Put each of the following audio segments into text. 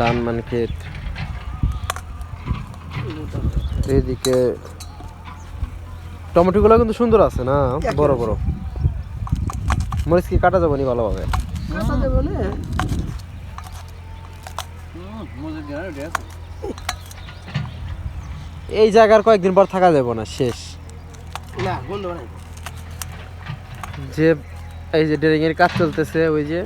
ধান মান ক্ষেত এইদিকে টমেটোগুলো কিন্তু সুন্দর আছে না? বড় বড়। মরিচ কি কাটা যাবে নি ভালোভাবে? এই জায়গার কয়েকদিন পর থাকা যাবে না শেষ। না বন্ধ নাই যে এই যে ড্রেলিং এর কাজ চলতেছে ওই যে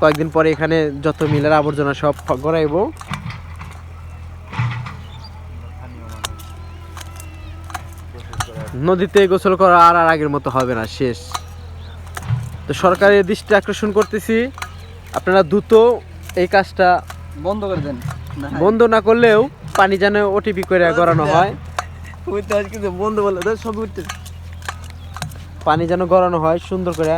কয়েকদিন পরে এখানে যত মিলের আবর্জনা সব গড়াইবো। নদীতে গোসল করা আর আর আগের মতো হবে না শেষ। তো সরকারের দৃষ্টি আকর্ষণ করতেছি আপনারা দ্রুত এই কাজটা বন্ধ করে দেন। বন্ধ না করলেও পানি যেন ওটিপি করে গড়ানো হয়। আজকে বন্ধ বলে সব পানি যেন গড়ানো হয় সুন্দর করে।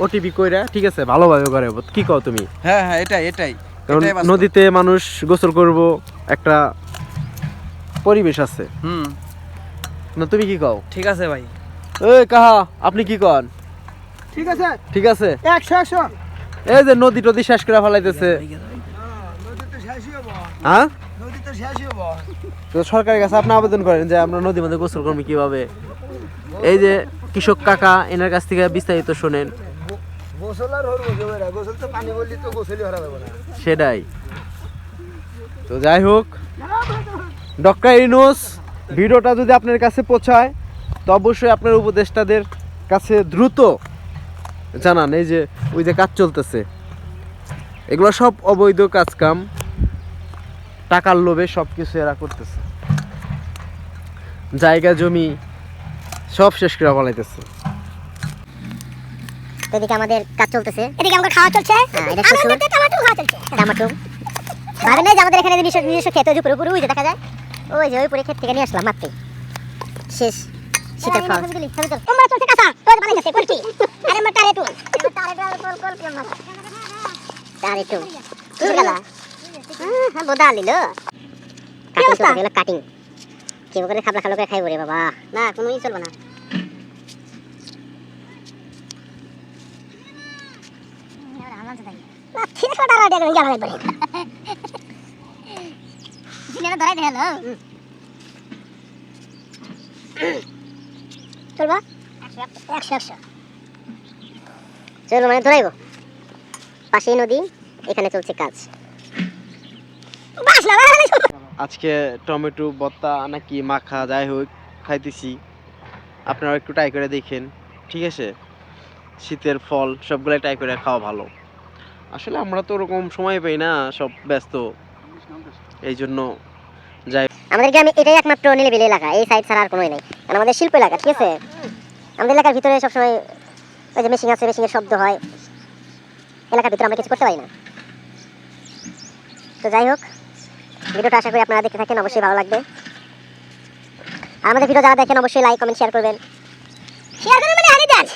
ওটিপি কইরা ঠিক আছে ভালোভাবে করে কি কও তুমি? হ্যাঁ হ্যাঁ এটাই এটাই কারণ নদীতে মানুষ গোসল করব একটা পরিবেশ আছে। হুম। না তুমি কি কও? ঠিক আছে ভাই। এই কাহা আপনি কি কন? ঠিক আছে। ঠিক আছে? একশো একশো। এই যে নদী টদি শেষ করে ফেলাইতেছে। নদী তো শেষই হব। হ্যাঁ? নদী তো শেষই হব। তো সরকারের কাছে আপনি আবেদন করেন যে আমরা নদীর মধ্যে গোসল করব কীভাবে? এই যে কৃষক কাকা এনার কাছ থেকে বিস্তারিত শোনেন। সেটাই। তো যাই হোক, ডক্টর ইনোস ভিডিওটা যদি আপনার কাছে পৌঁছায়, তো অবশ্যই আপনার উপদেষ্টাদের কাছে দ্রুত জানান, এই যে, ওই যে কাজ চলতেছে। এগুলো সব অবৈধ কাজ কাম টাকার লোভে সব কিছু এরা করতেছে। জায়গা জমি সব শেষ করে ফলাইতেছে। তো এদিকে আমাদের কাজ চলতেছে। এদিকে আমাদের খাওয়া চলছে। এটা শ্বশুর টমেটো খাওয়া চলছে। টমেটো যে আমাদের এখানে নিজস্ব নিজস্ব ক্ষেত ওই যে ওই যে দেখা যায়। ওই যে ওই পরে ক্ষেত থেকে নিয়ে আসলাম মাত্র শেষ। শীতের ফল। তোমরা চলছে কাঁচা। তোর বানাই যাচ্ছে আরে আমার টারে টুল টারে টারে কল কল কি আমার টারে টুল কি গলা? হ্যাঁ বোদা লিলো কাটিং কাটিং কেউ করে খাবলা খালো করে খাইব রে বাবা? না কোনোই চলবে না চলবা একশো একশো চলো মানে ধরাইব পাশেই নদী এখানে চলছে কাজ আজকে টমেটো বত্তা নাকি মাখা, যাই হোক, খাইতেছি। আপনারা একটু ট্রাই করে দেখেন, ঠিক আছে? শীতের ফল সবগুলো ট্রাই করে খাওয়া ভালো। আসলে আমরা তো ওরকম সময় পাই না, সব ব্যস্ত। এই জন্য যাই। আমাদের গ্রামে এটাই একমাত্র নিলেবিলি এলাকা, এই সাইড ছাড়া আর কোনোই নেই। কারণ আমাদের শিল্প এলাকা, ঠিক আছে? আমাদের এলাকার ভিতরে সবসময় ওই যে মেশিন আছে মেশিনের শব্দ হয়। এলাকার ভিতরে আমরা কিছু করতে পারি না। তো যাই হোক, ভিডিওটা আশা করি আপনারা দেখতে থাকেন, অবশ্যই ভালো লাগবে। আমাদের ভিডিও যারা দেখেন, অবশ্যই লাইক কমেন্ট শেয়ার করবেন। শেয়ার করবেন মানে হারিয়ে দেন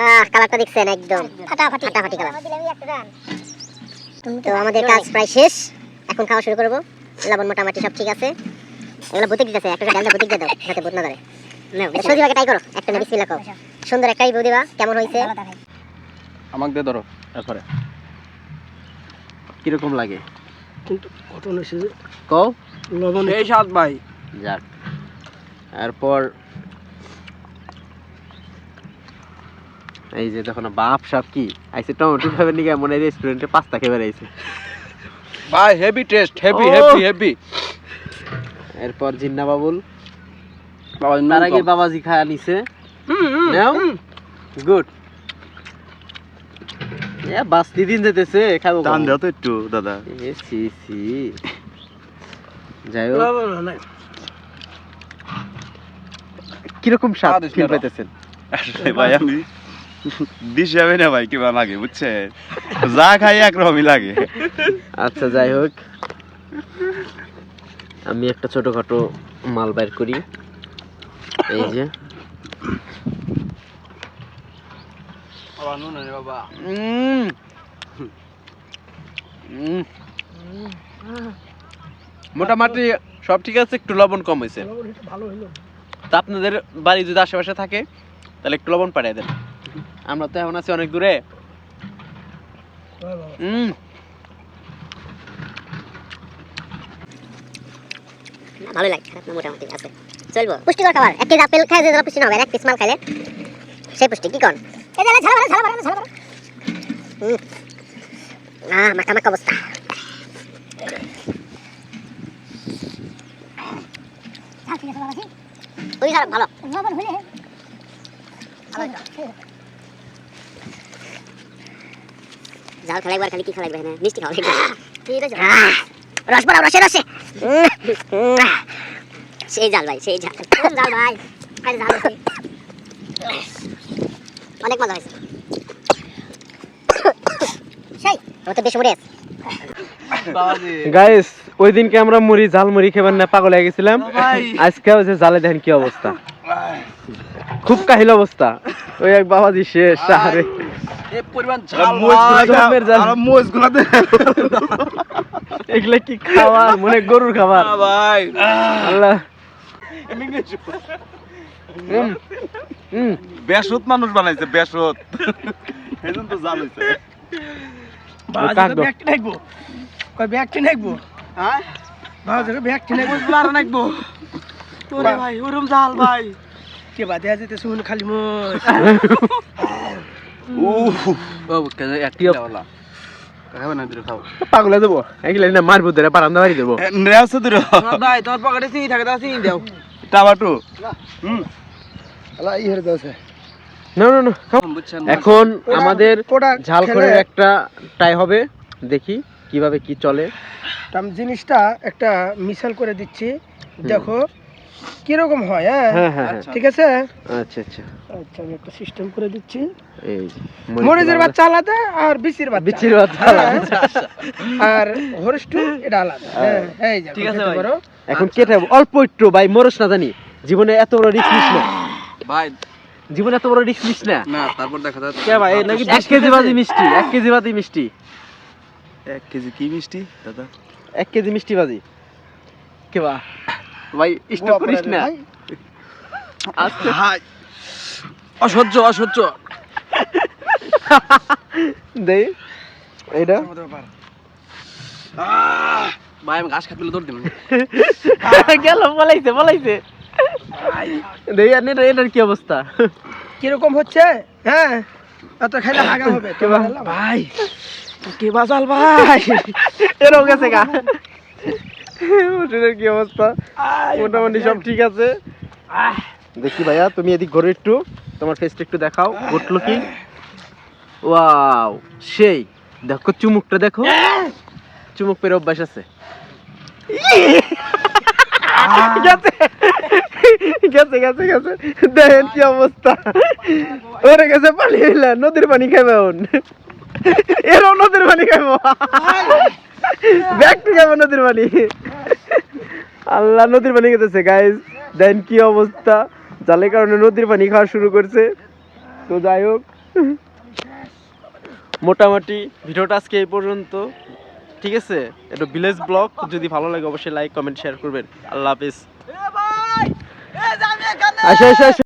আহ কালারটা দেখছেন একদম। ফাটাফাটি। ফাটাফাটি কালার তো আমাদের কাজ প্রায় শেষ। এখন খাওয়া শুরু করব। লবণ মোটামুটি সব ঠিক আছে। এগুলো বুতিক দিতেছে একটা ডালটা দিয়ে দাও যাতে বুত না ভাগে ট্রাই করো। একটা বিসমিল্লাহ সুন্দর একটা রিভিউ দিবা কেমন হয়েছে? আমাকে দিয়ে ধরো এরপরে। কীরকম লাগে? কিন্তু ঘটনা এসেছে কও। লবণ এই সাত ভাই। যাক। এরপর এই যে দেখো না বাপ সাপ কি? আইসে টমেটো খাবে নাকি মনে হয় রেস্টুরেন্টে পাস্তা খেয়ে বেড়াইছে। ভাই heavy taste heavy heavy heavy এরপর জিন্না বাবুল। বাবা তার আগে বাবাজি খায়া নিছে। নাও। গুড এ বাস দিদিন যেতেছে খাব টান দাও তো একটু দাদা। এ সি সি যাই হোক। কীরকম স্বাদ ফিল পাইতেছেন? আসলে ভাই আমি দিশ যাবে না ভাই কিবা লাগে বুঝছেন যা খাই একরকমই লাগে। আচ্ছা যাই হোক। আমি একটা ছোটখাটো মাল বাইর করি। এই যে। মোটামুটি সব ঠিক আছে একটু লবণ কম হয়েছে। তা আপনাদের বাড়ি যদি আশেপাশে থাকে তাহলে একটু লবণ পাঠিয়ে দেন। আমরা তো এখন আছি অনেক দূরে। হুম। ভালো লাগে খারাপ না মোটামুটি আছে। চলবো। পুষ্টিকর খাবার। এক কেজি আপেল খাই যারা পুষ্টি না হবে এক পিস মাল খাইলে। সেই পুষ্টি কি কন? এই যে ঝালা ঝালা ঝালা ঝালা হুম। আহ মাখা মাখা অবস্থা। খুবই খারাপ ভালো। জাল খেলা একবার খালি কি খেলা একবার মিষ্টি খাওয়া রস রসে। রসে সেই জাল ভাই সেই জাল। জাল ভাই? আরে জাল অনেক মজা হয়েছে। সেই। আমার তো বেশ মরে আছে। গাইস ওই দিনকে আমরা মুড়ি ঝাল মুড়ি খেবার না পাগল হয়ে গেছিলাম। আজকে হচ্ছে জালে দেখেন কি অবস্থা। খুব কাহিল অবস্থা। ওই এক বাবাজি শেষ এগুলা কি খাবার? মনে গরুর খাবার। ভাই। আল্লাহ। বেসত মানুষ বানাইছে বেসত। এজন তো জাল হইছে। ব্যাগটি নাকবো কই ব্যাগটি নাকবো হ্যাঁ? বাবা ব্যাগটি নাকবো আর নাকবো ওরে ভাই ওরম জাল ভাই। কে বাদে আছে তো শুন খালি মোর পাগলে দেবো এগুলা না মারবো ধরে বারান্দা বাড়ি দেবো। নেওয়াছে দূর। ভাই তোমার পকেটে চিনি থাকে দাও চিনি দাও। টামাটো হুম। আলা ই হরে দাও না না না এখন আমাদের কোটা ঝাল করে একটা টাই হবে। দেখি কীভাবে কি চলে। আমি জিনিসটা একটা মিশাল করে দিচ্ছি। দেখো কীরকম হয় হ্যাঁ? হ্যাঁ হ্যাঁ হ্যাঁ। ঠিক আছে? আচ্ছা আচ্ছা। আচ্ছা আমি একটা সিস্টেম করে দিচ্ছি। এই মরিচের বাচ্চা। আলাদা আর বিচির বাচ্চা। বিচির বাচ্চা। আলাদা। আর হরিষ্ঠু এটা আলাদা। হ্যাঁ এই যে ঠিক আছে ভাই। এখন কেটে অল্প একটু ভাই মরস না জানি। জীবনে এত বড় রিস্ক নিস না। ভাই। জীবনে এত বড় রিস্ক নিস না। না তারপর দেখা যাচ্ছে। কে ভাই নাকি এক কেজি বাজি মিষ্টি? এক কেজি বাজি মিষ্টি। এক কেজি কি মিষ্টি দাদা? এক কেজি মিষ্টি বাজি। কে বা? ভাই স্টপ করিস না? আস্তে। হাই। অসহ্য অসহ্য। দেই এইটা। ভাই আমি ঘাস খাতে দৌড় দিন গেল বলাইছে বলাইছে। দেই আর এটা এটার কি অবস্থা? কীরকম হচ্ছে? হ্যাঁ? এত খাইলে হাগা হবে। ভাই কে বাজাল ভাই? এরকম গেছে গা। ওটার কি অবস্থা? মোটামুটি সব ঠিক আছে? দেখি ভাইয়া তুমি এদিক ঘুরে একটু। তোমার ফেসটা একটু দেখাও গুড লুকিং ওয়াও সেই। দেখো চুমুকটা দেখো। চুমুক পেরে অভ্যাস আছে। গেছে। গেছে গেছে গেছে। দেখেন কি অবস্থা। ওরে গেছে পানি হইলা নদীর পানি খাইবে এরও নদীর পানি খাইব। নদীর পানি আল্লাহ নদীর পানি খেতেছে গাইজ দেন কি অবস্থা? জালের কারণে নদীর পানি খাওয়া শুরু করছে। তো যাই হোক মোটামুটি ভিডিওটা আজকে এই পর্যন্ত। ঠিক আছে? এটা ভিলেজ ব্লগ যদি ভালো লাগে অবশ্যই লাইক কমেন্ট শেয়ার করবেন। আল্লাহ হাফিজ। আসো।